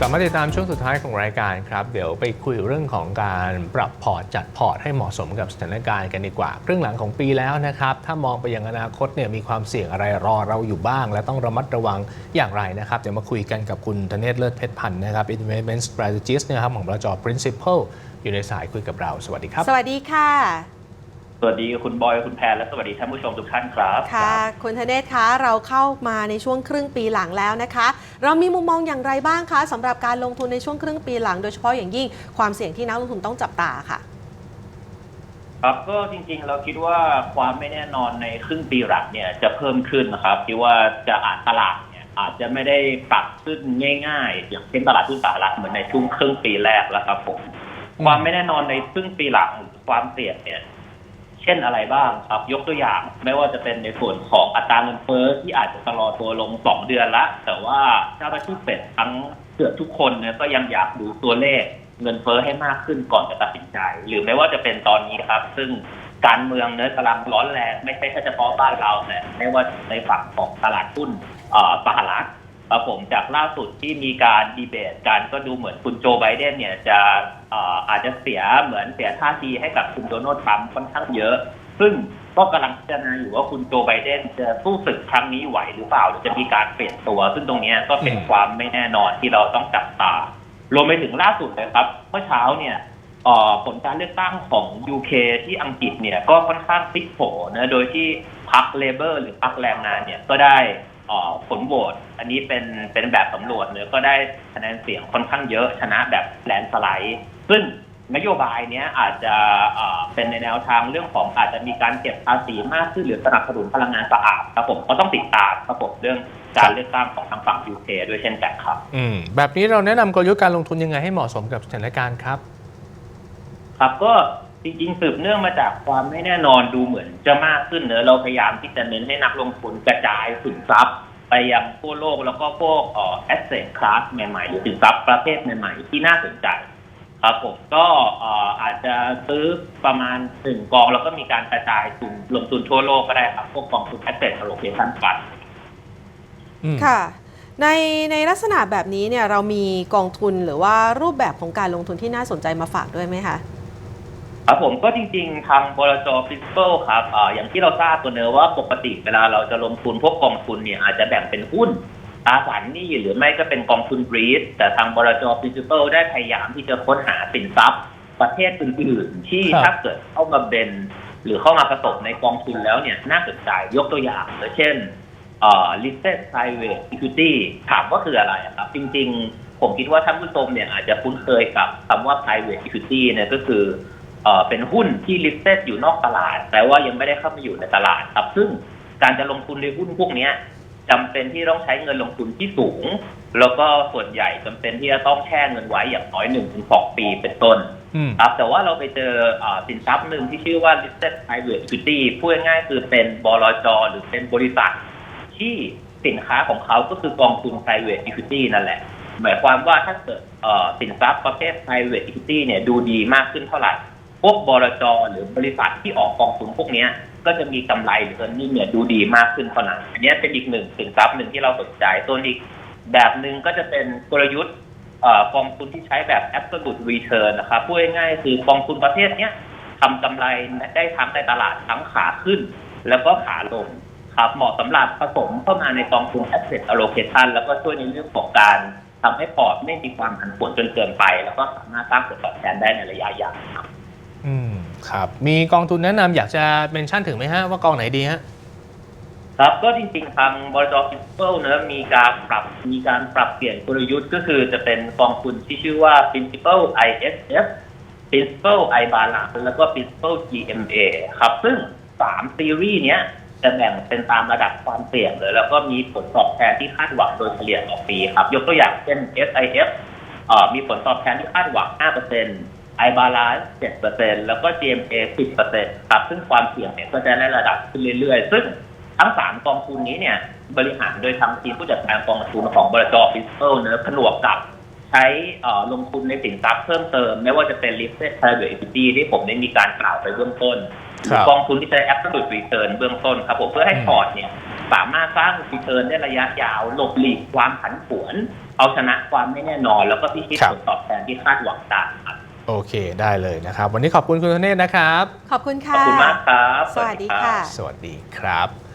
กลับมาติดตามช่วงสุดท้ายของรายการครับ เดี๋ยวไปคุยเรื่องของการปรับพอร์ตจัดพอร์ตให้เหมาะสมกับสถานการณ์กันดีกว่าครึ่งหลังของปีแล้วนะครับ ถ้ามองไปยังอนาคตเนี่ยมีความเสี่ยงอะไรรอเราอยู่บ้าง และต้องระมัดระวังอย่างไรนะครับ เดี๋ยวมาคุยกันกับคุณธเนศเลิศเพชรพันธ์นะครับ Investment Strategist นะครับของบลจ Principal อยู่ในสายคุยกับเราสวัสดีครับ สวัสดีค่ะ สวัสดีคุณบอยคุณแพรและสวัสดีท่านผู้ชมทุกท่านครับค่ะ คุณธเนศคะเราเข้ามาในช่วงครึ่งปีหลังแล้วนะคะ เรามีมุมมองอย่างไรบ้างคะสำหรับการลงทุนในช่วงครึ่งปีหลัง โดยเฉพาะอย่างยิ่งความเสี่ยงที่นักลงทุนต้องจับตาค่ะครับก็จริงๆ เราคิดว่าความไม่แน่นอนในครึ่งปีหลังเนี่ยจะเพิ่มขึ้นนะครับ ที่ว่าจะอาจตลาดเนี่ยอาจจะไม่ได้ปรับขึ้นง่ายๆ อย่างเช่นตลาดหุ้นสหรัฐเหมือนในช่วงครึ่งปีแรกแล้วครับผมความไม่แน่นอนในครึ่งปีหลังความเสี่ยงเนี่ย ช่นอะไรบ้างครับยกตัวอย่าง ไม่ว่าจะเป็นในส่วนของอัตราเงินเฟ้อที่อาจจะชะลอตัวลงสองเดือนละ แต่ว่าเจ้าหน้าที่เฟดทั้งเกือบทุกคนเนี่ยก็ยังอยากดูตัวเลขเงินเฟ้อให้มากขึ้นก่อนจะตัดสินใจ หรือไม่ว่าจะเป็นตอนนี้ครับ ซึ่งการเมืองเนื้อกำลังร้อนแรงไม่ใช่แค่เฉพาะบ้านเราแต่ไม่ว่าในฝั่งของตลาดหุ้นสหรัฐ ครับผมจากล่าสุดที่มีการดีเบตกันก็ดูเหมือนคุณโจไบเดนเนี่ยจะอาจจะเสียเหมือนเสียท่าทีให้กับคุณโดนัลด์ทรัมป์ค่อนข้างเยอะ ซึ่งก็กำลังพิจารณาอยู่ว่าคุณโจไบเดนจะสู้ศึกครั้งนี้ไหวหรือเปล่าหรือจะมีการเปลี่ยนตัว ซึ่งตรงนี้ก็เป็นความไม่แน่นอนที่เราต้องจับตารวมไปถึงล่าสุดเลยครับเมื่อเช้าเนี่ยผลการเลือกตั้งของ UK ที่อังกฤษเนี่ยก็ค่อนข้างพลิกโผนะโดยที่พรรคเลเบอร์หรือพรรคแรงงานเนี่ยก็ได้ ผลโหวตอันนี้เป็นเป็นแบบสำรวจเนยก็ได้คะแนนเสียงค่อนข้างเยอะชนะแบบแลนด์สไลด์ ซึ่งนโยบายเนี้ยอาจจะเอ่อเป็นในแนวทางเรื่องของอาจจะมีการเก็บภาษีมากขึ้นหรือสนับสนุนพลังงานสะอาดครับผมก็ต้องติดตามครับผมเรื่องการเลือกตั้งของทางฝั่ง UK ด้วยเช่นกันครับอืมแบบนี้เราแนะนำกลยุทธ์การลงทุนยังไงให้เหมาะสมกับสถานการณ์ครับ ครับก็ จริงๆสืบเนื่องมาจากความไม่แน่นอนดูเหมือนจะมากขึ้นเนอะเราพยายามที่จะเน้นให้นักลงทุนกระจายสินทรัพย์ ไปยังทั่วโลกแล้วก็พวกเอ่อ asset class ใหม่ๆหรือสินทรัพย์ประเภทใหม่ๆ ที่น่าสนใจครับผมก็เอ่ออาจจะซื้อประมาณหนึ่งกอง แล้วก็มีการกระจายทุนลงทุนทั่วโลกก็ได้ครับ พวกกองทุน asset allocation fund อืม ค่ะ ในในลักษณะแบบนี้เนี่ยเรามีกองทุนหรือว่ารูปแบบของการลงทุนที่น่าสนใจมาฝากด้วยไหมคะ ครับผมก็จริงๆทางบลจ principal ครับเอ่ออย่างที่เราทราบกันเนอะว่าปกติเวลาเราจะลงทุนพวกกองทุนเนี่ยอาจจะแบ่งเป็นหุ้นตราสารหนี้หรือไม่ก็เป็นกองทุนบรีดแต่ทางบลจ principal ได้พยายามที่จะค้นหาสินทรัพย์ ประเภทอื่นๆ ที่ครับ ถ้าเกิดเข้ามาเบนหรือเข้ามาผสมในกองทุนแล้วเนี่ยน่าสนใจยกตัวอย่างเลยเช่นเอ่อ listed private equity ถามว่าคืออะไรอะครับ จริงๆ ผมคิดว่าท่านผู้ชมเนี่ยอาจจะคุ้นเคยกับคำว่า private equity เนี่ยก็คือ เอ่อเป็นหุ้นที่ listed อยู่นอกตลาด แต่ว่ายังไม่ได้เข้ามาอยู่ในตลาดครับ ซึ่งการจะลงทุนในหุ้นพวกเนี้ยจำเป็นที่ต้องใช้เงินลงทุนที่สูง แล้วก็ส่วนใหญ่จำเป็นที่จะต้องแช่เงินไว้อย่างน้อย1นถึงสปีเป็นต้นอืมครับแต่ว่าเราไปเจอเอ่อสินทรัพย์หนึ่งที่ชื่อว่า listed private equity พูดง่ายๆคือเป็นบลจหรือเป็นบริษัท ที่สินค้าของเขาก็คือกองทุน private equity นั่นแหละ หมายความว่าถ้าเกิดเอ่อสินทรัพย์ประเภท private equity เนี่ยดูดีมากขึ้นเท่าไหร่ พวกบลจหรือบริษัทที่ออกกองทุนพวกนี้ก็จะมีกำไรหรือเงินนี่เนี่ยดูดีมากขึ้นเท่านั้นอันนี้เป็นอีกหนึ่งสินทรัพย์หนึ่งที่เราสนใจส่วอีกแบบหนึ่งก็จะเป็นกลยุทธ์กองทุนที่ใช้แบบ absolute return นะครับพูดง่ายๆคือกองทุนประเภทนี้ทำกำไรได้ทั้งในตลาดทั้งขาขึ้น แล้วก็ขาลงครับเหมาะสำหรับผสมเข้ามาในกองทุน asset allocation แล้วก็ช่วยในเรื่องของการทำให้พอร์ตไม่มีความผันผวนจนเกินไป แล้วก็สามารถสร้างผลตอบแทนได้ในระยะยาวครับ อืมครับ มีกองทุนแนะนำอยากจะเมนชั่นถึงไหมฮะว่ากองไหนดีฮะ ครับก็จริงๆทางบริษัทฟิสเ a ลเนะมีการปรับมีการปรับเปลี่ยนกลยุทธ์ก็คือจะเป็นกองทุนที่ชื่อว่า principal ISF principal i b a l a n c แล้วก็ principal GMA ครับ ซึ่งสามซีรีส์เนี้ยจะแบ่งเป็นตามระดับความเสี่ยงเลย แล้วก็มีผลตอบแทนที่คาดหวังโดยเฉลี่ยต่อปีครับ ยกตัวอย่างเช่น SIF เอ่อมีผลตอบแทนที่คาดหวัง 5% i balance 7%แล้วก็ GMA 10%ครับ ซึ่งความเสี่ยงเนี่ยก็จะได้ระดับขึ้นเรื่อยๆ ซึ่งทั้งสามกองทุนนี้เนี่ยบริหารโดยทางทีมผู้จัดการกองทุนของบริษัทฟิสเ a ลเนื้อะผนวกกับใช้เอ่อลงทุนในสินทรัพย์เพิ่มเติม ไม่ว่าจะเป็น listed private equity ที่ผมได้มีการกล่าวไปเบื้องต้นหรือกองทุนที่ใช้ absolute return เบื้องต้นครับผมเพื่อให้พอร์ตเนี่ยสามารถสร้างรีเทิร์นได้ระยะยาว หลบหลีกความผันผวน เอาชนะความไม่แน่นอน แล้วก็พิชิตครับผลตอบแทนที่คาดหวังได้ครับ โอเคได้เลยนะครับ วันนี้ขอบคุณคุณธเนศนะครับ ขอบคุณขอบค่ะคุณมากครับ สวัสดีค่ะ สวัสดีครับ